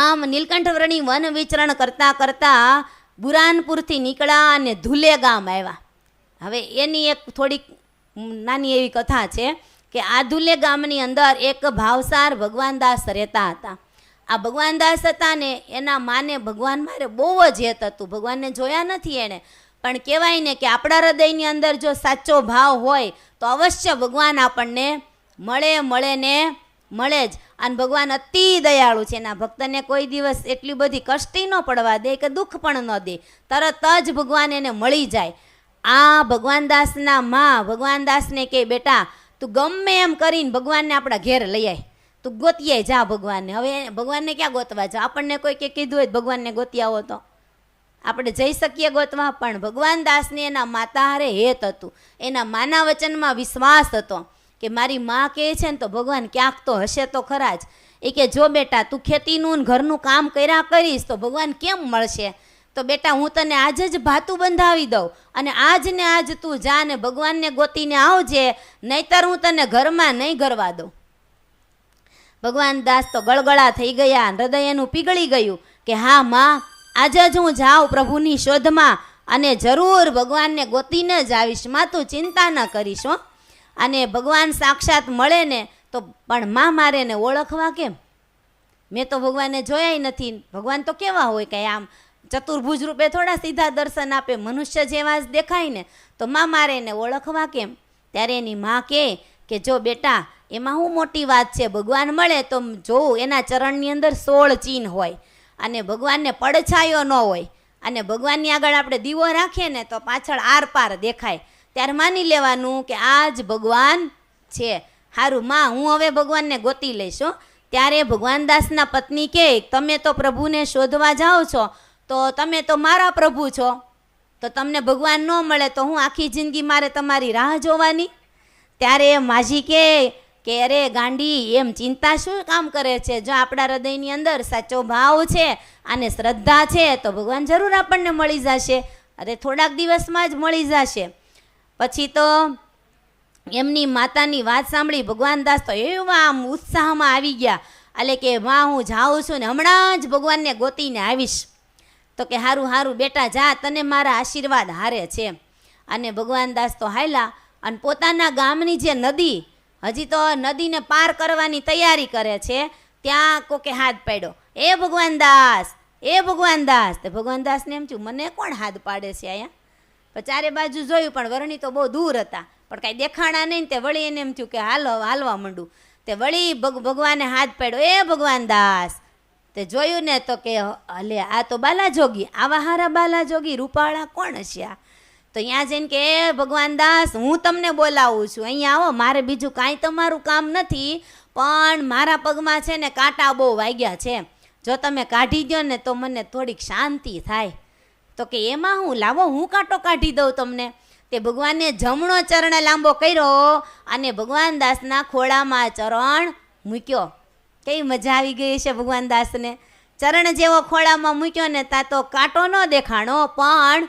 આમ નીલકંઠ વર્ણી વન વિચરણ કરતાં કરતાં બુરાનપુરથી નીકળ્યા અને ધુલે ગામ આવ્યા. હવે એની એક થોડીક નાની એવી કથા છે કે આ ધુલે ગામની અંદર એક ભાવસાર ભગવાનદાસ રહેતા હતા. આ ભગવાનદાસ હતા ને એના માને ભગવાન મારે બહુ જ હેત હતું. ભગવાનને જોયા નથી એણે. પણ કહેવાય ને કે આપણા હૃદયની અંદર જો સાચો ભાવ હોય તો અવશ્ય ભગવાન આપણને મળે મળે ને મળે જ. અને ભગવાન અતિ દયાળુ છે. એના ભક્તને કોઈ દિવસ એટલી બધી કષ્ટી ન પડવા દે કે દુઃખ પણ ન દે. તરત જ ભગવાન એને મળી જાય. આ ભગવાનદાસના માં ભગવાનદાસને કે, બેટા, તું ગમે એમ કરીને ભગવાનને આપણા ઘેર લઈ આય. તું ગોતીએ જા ભગવાનને. હવે ભગવાનને ક્યાં ગોતવા જા આપણને કોઈ કે કીધું હોય ભગવાનને ગોતી આવો તો. આપણે જઈ શકીએ ગોતવા, પણ ભગવાન દાસને એના માતા હારે હેત હતું. એના માના વચનમાં વિશ્વાસ હતો. કે મારી માં કહે છે ને તો ભગવાન ક્યાંક તો હશે તો ખરા જ. એ કે, જો બેટા, તું ખેતીનું ને ઘરનું કામ કર્યા કરીશ તો ભગવાન કેમ મળશે? તો બેટા, હું તને આજે જ ભાતું બંધાવી દઉં અને આજ ને આજ તું જા ને ભગવાનને ગોતીને આવજે, નહીતર હું તને ઘરમાં નહીં ગરવા દઉં. ભગવાન દાસ તો ગળગળા થઈ ગયા હૃદય એનું પીગળી ગયું કે, હા, માં, આજે જ હું જાઉં પ્રભુની શોધમાં અને જરૂર ભગવાનને ગોતીને જ આવીશ. માં, તું ચિંતા ન કરીશ, હો. અને ભગવાન સાક્ષાત મળે ને, તો પણ માં મારે ને ઓળખવા કેમ? મેં તો ભગવાનને જોયા નથી. ભગવાન તો કેવા હોય કે આમ ચતુર્ભુજ રૂપે થોડા સીધા દર્શન આપે, મનુષ્ય જેવા જ દેખાય ને, તો માં મારે એને ઓળખવા કેમ? ત્યારે એની માં કહે કે જો બેટા, એમાં શું મોટી વાત છે, ભગવાન મળે તો જોઉં એના ચરણની અંદર સોળ ચીન હોય અને ભગવાનને પડછાયો ન હોય અને ભગવાનની આગળ આપણે દીવો રાખીએ ને, તો પાછળ આરપાર દેખાય. ત્યારે માની લેવાનું કે આ જ ભગવાન છે. સારું માં, હું હવે ભગવાનને ગોતી લઈશ ત્યારે ભગવાનદાસના પત્ની કહે, તમે તો પ્રભુને શોધવા જાઓ છો, તો તમે તો મારા પ્રભુ છો. તો તમને ભગવાન ન મળે, તો હું આખી જિંદગી મારે તમારી રાહ જોવાની? ત્યારે માજી કે કે, અરે ગાંડી, એમ ચિંતા શું કામ કરે છે? જો આપણા હૃદયની અંદર સાચો ભાવ છે અને શ્રદ્ધા છે, તો ભગવાન જરૂર આપણને મળી જશે. અરે થોડાક દિવસમાં જ મળી જશે. પછી તો એમની માતાની વાત સાંભળી ભગવાન દાસ તો એવા આમ ઉત્સાહમાં આવી ગયા. એટલે કે માં હું જાઉં છું ને હમણાં જ ભગવાનને ગોતીને આવીશ. તો કે, હારું હારું, બેટા, જા, તને મારા આશીર્વાદ હારે છે. અને ભગવાન દાસ તો હાયલા અને પોતાના ગામની જે નદી, હજી તો નદીને પાર કરવાની તૈયારી કરે છે, ત્યાં કોકે હાથ પાડ્યો. એ ભગવાન દાસ, એ ભગવાન દાસ. ભગવાનદાસને ભગવાન દાસને એમ છું મને કોણ હાથ પાડે છે અહીંયા? ચારે બાજુ જોયું, પણ વરણી તો બહુ દૂર હતા. પણ કાંઈ દેખાણા નહીં તે વળી એને એમ થયું કે હાલો, હાલવા માંડું. તે વળી ભગવાને હાથ પાડ્યો, એ ભગવાન દાસ, તે જોયું ને તો કે, અલે, આ તો બાલાજોગી, આવા હારા બાલાજોગી રૂપાળા કોણ હશે આ? તો અહીંયા જઈને કે, એ ભગવાન દાસ, હું તમને બોલાવું છું. અહીંયા આવો, મારે બીજું કાંઈ તમારું કામ નથી, પણ મારા પગમાં છે ને કાંટા બહુ વાગ્યા છે. જો તમે કાઢી દો ને તો મને થોડીક શાંતિ થાય. તો કે એમાં હું લાવો, હું કાંટો કાઢી દઉં તમને. તે ભગવાનને જમણો ચરણ લાંબો કર્યો અને ભગવાન દાસના ખોળામાં ચરણ મૂક્યો. કઈ મજા આવી ગઈ છે ભગવાન દાસને. ચરણ જેવો ખોળામાં મૂક્યો ને તા તો કાંટો ન દેખાણો, પણ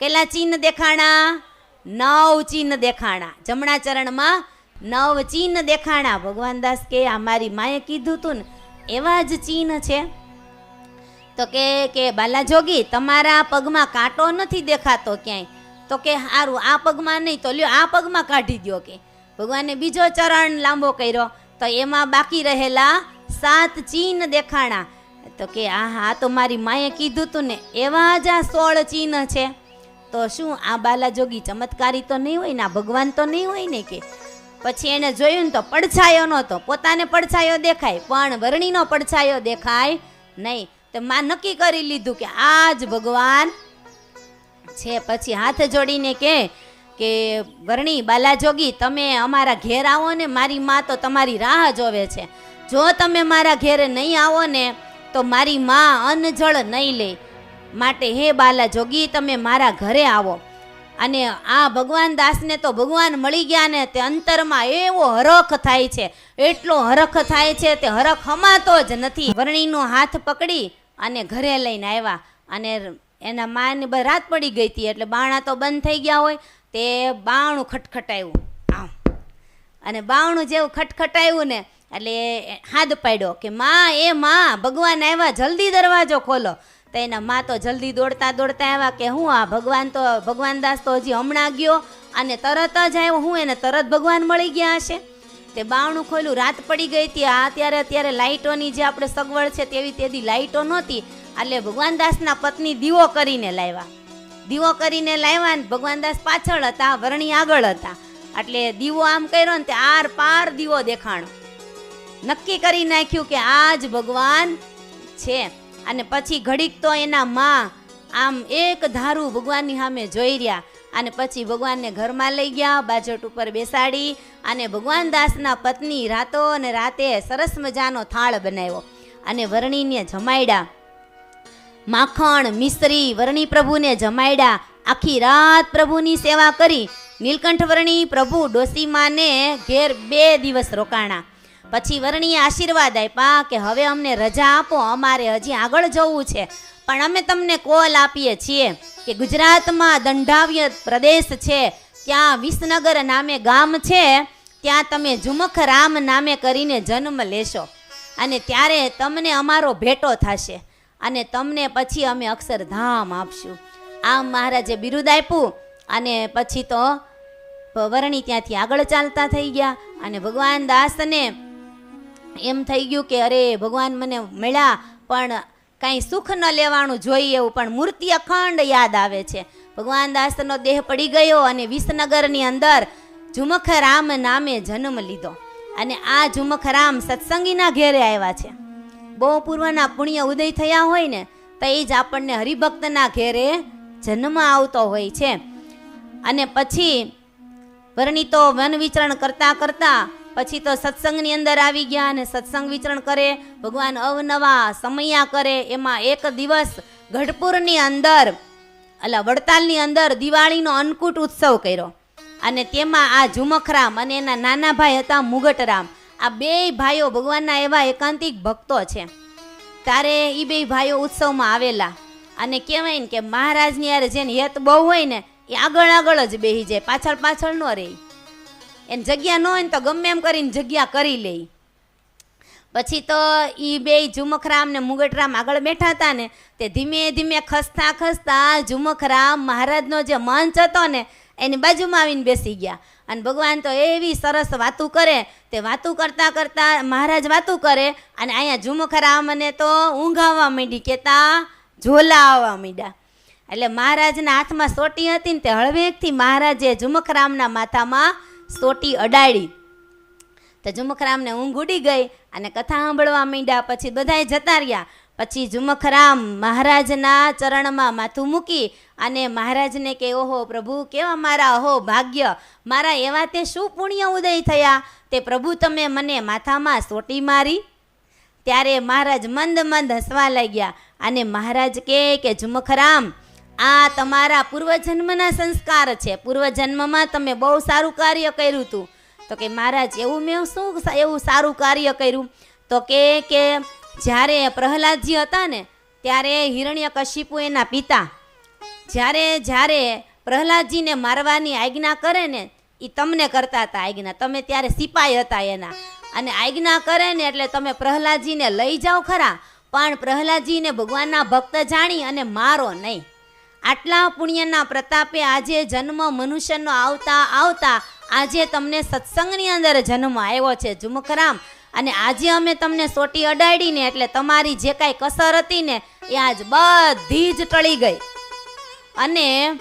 કેટલા ચિહ્ન દેખાણા? નવ ચિહ્ન દેખાણા. જમણા ચરણમાં નવ ચિહ્ન દેખાણા. ભગવાન દાસ કે, આ મારી માએ કીધું તું ને. એવા જ ચિહ્ન છે. તો કે કે બાલાજોગી તમારા પગમાં કાંટો નથી દેખાતો ક્યાંય? તો કે સારું આ પગમાં નહીં, તો લ્યો, આ પગમાં કાઢી દો કે. ભગવાને બીજો ચરણ લાંબો કર્યો, તો એમાં બાકી રહેલા સાત ચીન દેખાણા. તો કે આ હા તો મારી માએ કીધું તું ને, એવા જ આ સોળ ચિહ્ન છે. તો શું, આ બાલાજોગી ચમત્કારી તો નહીં હોય ને, આ ભગવાન તો નહીં હોય ને કે? પછી એને જોયું ને તો પડછાયો નહોતો, પોતાને પડછાયો દેખાય, પણ વરણીનો પડછાયો દેખાય નહીં. તો માં નક્કી કરી લીધું કે આ જ ભગવાન છે. પછી હાથ જોડીને કે કે ગરણી બાલાજોગી, તમે અમારા ઘેર આવો ને મારી માં તો તમારી રાહ જોવે છે. જો તમે મારા ઘેરે નહીં આવો ને, તો મારી માં અન્ન જળ નહીં લે. માટે હે બાલાજોગી, તમે મારા ઘરે આવો. અને આ ભગવાન દાસને તો ભગવાન મળી ગયા ને, તે અંતરમાં એવો હરખ થાય છે. એટલો હરખ થાય છે, તે હરખ હમાતો જ નથી. વર્ણીનો હાથ પકડી અને ઘરે લઈને આવ્યા. અને એના માને રાત પડી ગઈ હતી, એટલે બાણા તો બંધ થઈ ગયા હોય, તે બાણું ખટખટાયું. આમ. અને બાવણું જેવું ખટખટાયું ને, એટલે હાથ પાડ્યો કે, માં, એ માં, ભગવાન આવ્યા, જલ્દી દરવાજો ખોલો. તો એના માં તો જલ્દી દોડતા દોડતા આવ્યા કે, હું આ ભગવાન તો ભગવાન દાસ તો હજી હમણાં ગયો અને તરત જ આવ્યો, હું એને તરત ભગવાન મળી ગયા હશે. તે બાવણું ખોલ્યું રાત પડી ગઈ હતી. આ અત્યારે અત્યારે લાઇટોની જે આપણે સગવડ છે તેવી તેદી લાઇટો નહોતી. એટલે ભગવાન દાસના પત્ની દીવો કરીને લાવ્યા. દીવો કરીને લાવ્યા ને ભગવાન દાસ પાછળ હતા, વરણી આગળ હતા. એટલે દીવો આમ કર્યો ને તે આર પાર દીવો દેખાણો. નક્કી કરી નાખ્યું કે આ જ ભગવાન છે. અને પછી ઘડીક તો એના માં આમ એક ધારું ભગવાનની સામે જોઈ રહ્યા. અને પછી ભગવાનને ઘરમાં લઈ ગયા, બાજોટ ઉપર બેસાડી અને ભગવાન દાસના પત્ની રાતો અને રાતે સરસ મજાનો થાળ બનાવ્યો અને વરણીને જમાડ્યા માખણ, મિશ્રી વરણી પ્રભુને જમાડ્યા આખી રાત પ્રભુની સેવા કરી. નીલકંઠ વર્ણી પ્રભુ ડોસીમાને ઘેર બે દિવસ રોકાણા. પછી વર્ણીએ આશીર્વાદ આપ્યા કે હવે અમને રજા આપો, અમારે હજી આગળ જવું છે. પણ અમે તમને કોલ આપીએ છીએ કે ગુજરાતમાં દંડાવ્ય પ્રદેશ છે. ત્યાં વિસનગર નામે ગામ છે. ત્યાં તમે ઝુમખ રામ નામે કરીને જન્મ લેશો. અને ત્યારે તમને અમારો ભેટો થશે. અને તમને પછી અમે અક્ષરધામ આપશું. આમ મહારાજે બિરુદ આપ્યું અને પછી તો વરણી ત્યાંથી આગળ ચાલતા થઈ ગયા. અને ભગવાન દાસને એમ થઈ ગયું કે અરે ભગવાન મને મળ્યા, પણ કાંઈ સુખ ન લેવાનું જોઈએ એવું પણ મૂર્તિ અખંડ યાદ આવે છે. ભગવાન દાસનો દેહ પડી ગયો અને વિસનગરની અંદર ઝુમખરામ નામે જન્મ લીધો. અને આ ઝુમખરામ સત્સંગીના ઘેરે આવ્યા છે. બહુ પૂર્વના પુણ્ય ઉદય થયા હોય ને, તો એ જ આપણને હરિભક્તના ઘેરે જન્મ આવતો હોય છે. અને પછી વર્ણિતો વન વિચરણ કરતાં કરતા પછી તો સત્સંગની અંદર આવી ગયા અને સત્સંગ વિચરણ કરે, ભગવાન અવનવા સમયા કરે, એમાં એક દિવસ ગઢપુરની અંદર, અલા વડતાલની અંદર દિવાળીનો અન્નકૂટ ઉત્સવ કર્યો. અને તેમાં આ ઝુમખરામ અને એના નાના ભાઈ હતા મુગટરામ. આ બે ભાઈઓ ભગવાનના એવા એકાંતિક ભક્તો છે. તારે એ બે ભાઈઓ ઉત્સવમાં આવેલા. અને કહેવાય ને કે મહારાજની યારે જેને હેત બહુ હોય ને, એ આગળ આગળ જ બેસી જાય, પાછળ પાછળ ન રહે. એને જગ્યા ન હોય ને તો ગમે એમ કરીને જગ્યા કરી લે. પછી તો એ બે ઝુમખરામ ને મુગટરામ આગળ બેઠા હતા ને, તે ધીમે ધીમે ખસતા ખસતા ઝુમખરામ મહારાજનો જે મંચ હતો ને, એની બાજુમાં આવીને બેસી ગયા. અને ભગવાન તો એવી સરસ વાતું કરે, તે વાતું કરતાં કરતાં મહારાજ વાતું કરે અને અહીંયા ઝુમખરામને તો ઊંઘ આવવા માંડી કેતા ઝોલા આવવા માંડ્યા. એટલે મહારાજના હાથમાં સોટી હતી ને તે હળવેકથી મહારાજે ઝુમખરામના માથામાં સોટી અડાડી. તો ઝુમખરામને ઊંઘ ઉડી ગઈ અને કથા સાંભળવા માંડ્યા. પછી બધાએ જતા રહ્યા. પછી ઝુમખરામ મહારાજના ચરણમાં માથું મૂકી અને મહારાજને કે, ઓહો, પ્રભુ, કેવા મારા અહો ભાગ્ય? મારા એવા તે શું પુણ્ય ઉદય થયા? તે પ્રભુ તમે મને માથામાં સોટી મારી? ત્યારે મહારાજ મંદ મંદ હસવા લાગ્યા અને મહારાજ કહે કે ઝુમખરામ આ તમારા પૂર્વજન્મના સંસ્કાર છે. પૂર્વજન્મમાં તમે બહુ સારું કાર્ય કર્યું હતું તો કે મહારાજ, એવું મેં શું એવું સારું કાર્ય કર્યું? તો કે કે જ્યારે પ્રહલાદજી હતા ને, ત્યારે હિરણ્ય કશિપુ એના પિતા. જ્યારે જ્યારે પ્રહલાદજીને મારવાની આજ્ઞા કરે ને એ તમને કરતા હતા આજ્ઞા. તમે ત્યારે સિપાઈ હતા એના. અને આજ્ઞા કરે ને એટલે તમે પ્રહલાદજીને લઈ જાઓ ખરા. પણ પ્રહલાદજીને ભગવાનના ભક્ત જાણી અને મારો નહીં. આટલા પુણ્યના પ્રતાપે આજે જન્મ મનુષ્યનો આવતા આવતા આજે તમને સત્સંગની અંદર જન્મ આવ્યો છે. ઝુમખરામ. અને આજે અમે તમને સોટી અડાડીને એટલે તમારી જે કાંઈ કસર હતી ને એ આજ બધી જ ટળી ગઈ. અને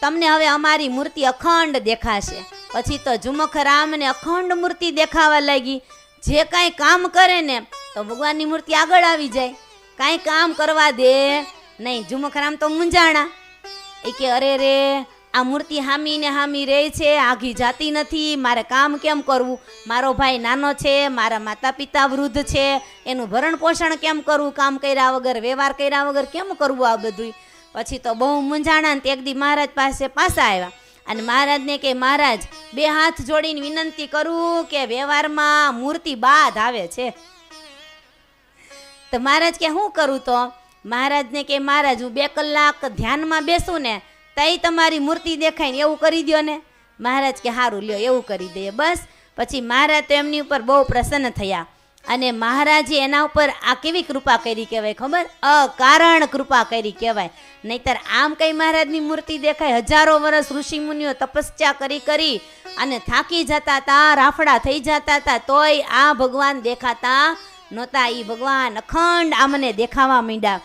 તમને હવે અમારી મૂર્તિ અખંડ દેખાશે. પછી તો ઝુમખરામને અખંડ મૂર્તિ દેખાવા લાગી. જે કાંઈ કામ કરે ને તો ભગવાનની મૂર્તિ આગળ આવી જાય. કાંઈ કામ કરવા દે. નહીં ઝુમખરામ તો મૂંઝાણા. એ કે, અરે રે, આ મૂર્તિ હામી ને હામી રહે છે આઘી જાતી નથી, મારે કામ કેમ કરવું? મારો ભાઈ નાનો છે, મારા માતા પિતા વૃદ્ધ છે, એનું ભરણ પોષણ કેમ કરવું? કામ કર્યા વગર, વ્યવહાર કર્યા વગર કેમ કરવું આ બધું પછી તો બહુ મૂંઝાણા ને એક દી મહારાજ પાસે પાછા આવ્યા. અને મહારાજને કે, મહારાજ, બે હાથ જોડીને વિનંતી કરું કે વ્યવહારમાં મૂર્તિ બાદ આવે છે. તો મહારાજ કે શું કરું તો? મહારાજને કે, મહારાજ, હું બે કલાક ધ્યાનમાં બેસું ને, તઈ તમારી મૂર્તિ દેખાય ને એવું કરી દો ને. મહારાજ કે સારું લ્યો, એવું કરી દઈએ. બસ. પછી મહારાજ તો એમની ઉપર બહુ પ્રસન્ન થયા. અને મહારાજે એના ઉપર આ કેવી કૃપા કરી કહેવાય ખબર? અકારણ કૃપા કરી કહેવાય. નહીતર આમ કંઈ મહારાજની મૂર્તિ દેખાય? હજારો વર્ષ ઋષિમુનિઓ તપસ્યા કરી કરી અને થાકી જતા હતા રાફડા થઈ જતા હતા તોય આ ભગવાન દેખાતા નહોતા. એ ભગવાન અખંડ આમને દેખાવા માંડ્યા.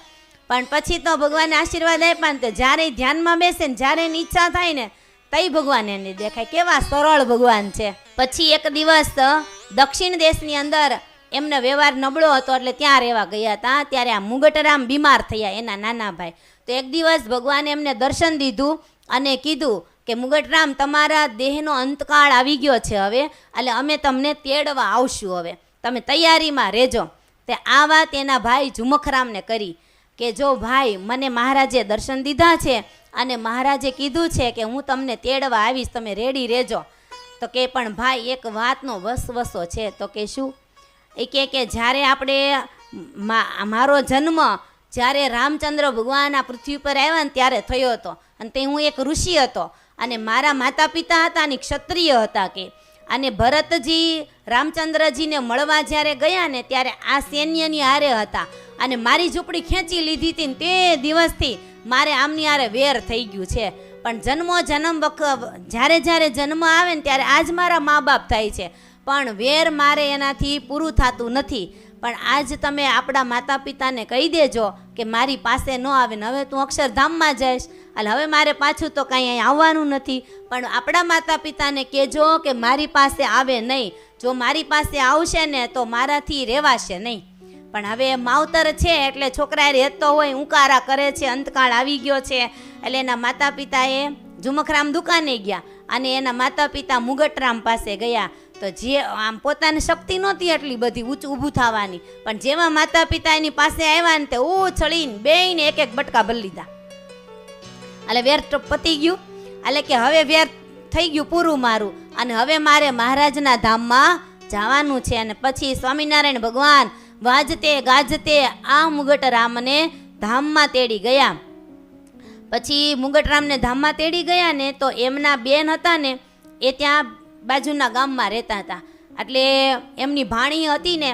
પણ પછી તો ભગવાનને આશીર્વાદ આપ્યા ને તો જ્યારે ધ્યાનમાં બેસે ને જ્યારે એની ઈચ્છા થાય ને તઈ ભગવાન એને દેખાય. કેવા સરળ ભગવાન છે. પછી એક દિવસ દક્ષિણ દેશની અંદર એમનો વ્યવહાર નબળો હતો એટલે ત્યાં રહેવા ગયા હતા. ત્યારે આ મુગટરામ બીમાર થયા એના નાના ભાઈ. તો એક દિવસ ભગવાને એમને દર્શન દીધું અને કીધું કે, મુગટરામ, તમારા દેહનો અંતકાળ આવી ગયો છે હવે, એટલે અમે તમને તેડવા આવશું હવે. તમે તૈયારીમાં રહેજો. તે આ વાત એના ભાઈ ઝુમખરામને કરી. કે જો ભાઈ, મને મહારાજે દર્શન દીધા છે અને મહારાજે કીધું છે કે હું તમને તેડવા આવીશ, તમે રેડી રહેજો. તો કે પણ ભાઈ, એક વાતનો વસવસો છે. તો કે શું? એ કે જ્યારે આપણે મારો જન્મ જ્યારે રામચંદ્ર ભગવાન આ પૃથ્વી પર આવ્યા ને ત્યારે થયો હતો. અને તે હું એક ઋષિ હતો અને મારા માતા પિતા હતા અને ક્ષત્રિય હતા કે. અને ભરતજી રામચંદ્રજીને મળવા જ્યારે ગયા ને ત્યારે આ સૈન્યની હારે હતા. અને મારી ઝૂંપડી ખેંચી લીધી હતી તે દિવસથી મારે આમની હારે વેર થઈ ગયું છે. પણ જન્મો જન્મ વખ જ્યારે જ્યારે જન્મ આવે ને ત્યારે આજ મારા મા બાપ થાય છે. પણ વેર મારે એનાથી પૂરું થતું નથી. પણ આજ તમે આપણા માતા પિતાને કહી દેજો કે મારી પાસે ન આવે ને હવે તું અક્ષરધામમાં જઈશ. એટલે હવે મારે પાછું તો કાંઈ અહીં આવવાનું નથી. પણ આપણા માતા પિતાને કહેજો કે મારી પાસે આવે નહીં. જો મારી પાસે આવશે ને તો મારાથી રહેવાશે નહીં. પણ હવે માવતર છે એટલે છોકરા રહેતો હોય ઉકારા કરે છે, અંતકાળ આવી ગયો છે. એટલે એના માતા પિતાએ ઝુમખરામ દુકાને ગયા અને એના માતા પિતા મુગટરામ પાસે ગયા. તો જે આમ પોતાની શક્તિ નહોતી એટલી બધી ઊંચ ઊભું થવાની. પણ જેવા માતા પિતા એની પાસે આવ્યા ને તે ઉછળીને બેયને એક એક બટકા ભરી લીધા. એટલે વ્યર્થ પતી ગયું. એટલે કે હવે વ્યર્થ થઈ ગયું પૂરું મારું. અને હવે મારે મહારાજના ધામમાં જવાનું છે અને પછી સ્વામિનારાયણ ભગવાન વાજતે, ગાજતે આ મુગટ રામને ધામમાં તેડી ગયા. પછી મુગટરામને ધામમાં તેડી ગયા ને તો એમના બેન હતા ને, એ ત્યાં બાજુના ગામમાં રહેતા હતા. એટલે એમની ભાણી હતી ને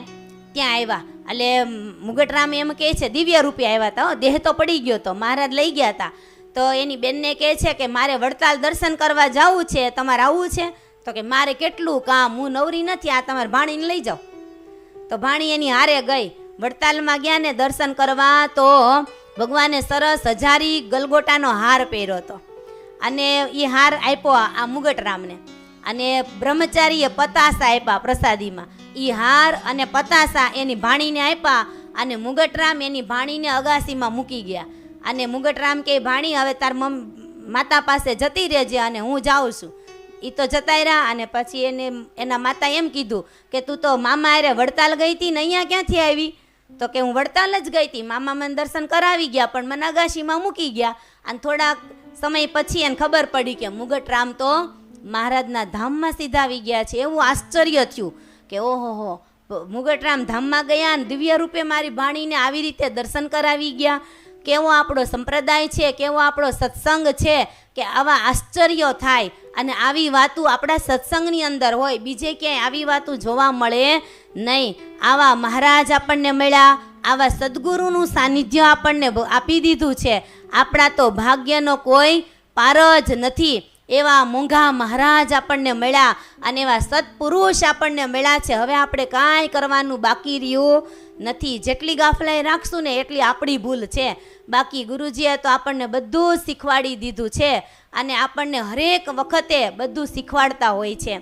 ત્યાં આવ્યા. એટલે મુગટરામ એમ કહે છે, દિવ્ય રૂપે આવ્યા હતા દેહ તો પડી ગયો તો, મહારાજ લઈ ગયા હતા તો એની બેનને કહે છે કે, મારે વડતાલ દર્શન કરવા જવું છે, તમારે આવવું છે? તો કે, મારે કેટલું કામ, હું નવરી નથી, આ તમારે ભાણીને લઈ જાઓ તો ભાણી એની હારે ગઈ. વડતાલમાં ગયા ને દર્શન કરવા તો ભગવાને સરસ હજારી ગલગોટાનો હાર પહેર્યો હતો. અને એ હાર આપ્યો આ મુગટરામને. અને બ્રહ્મચારીએ પતાસા આપ્યા પ્રસાદીમાં. એ હાર અને પતાસા એની ભાણીને આપ્યા અને મુગટરામ એની ભાણીને અગાસીમાં મૂકી ગયા. અને મુગટરામ કે, ભાણી, હવે તાર મમ, માતા પાસે જતી રહેજે અને હું જાઉં છું. એ તો જતા રહ્યા અને પછી એને, એના માતા એમ કીધું કે તું તો મામા અરે વડતાલ ગઈ હતી ને અહીંયા ક્યાંથી આવી? તો કે હું વડતાલ જ ગઈ હતી મામા મને દર્શન કરાવી ગયા, પણ મને અગાશીમાં મૂકી ગયા. અને થોડાક સમય પછી એને ખબર પડી કે મુગટરામ તો મહારાજના ધામમાં સીધા આવી ગયા છે. એવું આશ્ચર્ય થયું કે ઓહો હો, મુગટરામ ધામમાં ગયા અને દિવ્ય રૂપે મારી ભાણીને આવી રીતે દર્શન કરાવી ગયા. કેવો આપણો સંપ્રદાય છે, કેવો આપણો સત્સંગ છે. કે આવા આશ્ચર્યો થાય અને આવી વાતો આપણા સત્સંગની અંદર હોય, બીજે ક્યાંય આવી વાતો જોવા મળે નહીં. આવા મહારાજ આપણને મળ્યા, આવા સદગુરુનું સાનિધ્ય આપણને આપી દીધું છે. આપણા તો ભાગ્યનો કોઈ પાર જ નથી. એવા મોંઘા મહારાજ આપણને મળ્યા અને એવા સત્પુરુષ આપણને મળ્યા છે. હવે આપણે કાંઈ કરવાનું બાકી રહ્યું? નથી. જેટલી ગાફલાઈ રાખશું ને એટલી આપણી ભૂલ છે. બાકી ગુરુજીએ તો આપણને બધું શીખવાડી દીધું છે અને આપણને હરેક વખતે બધું શીખવાડતા હોય છે.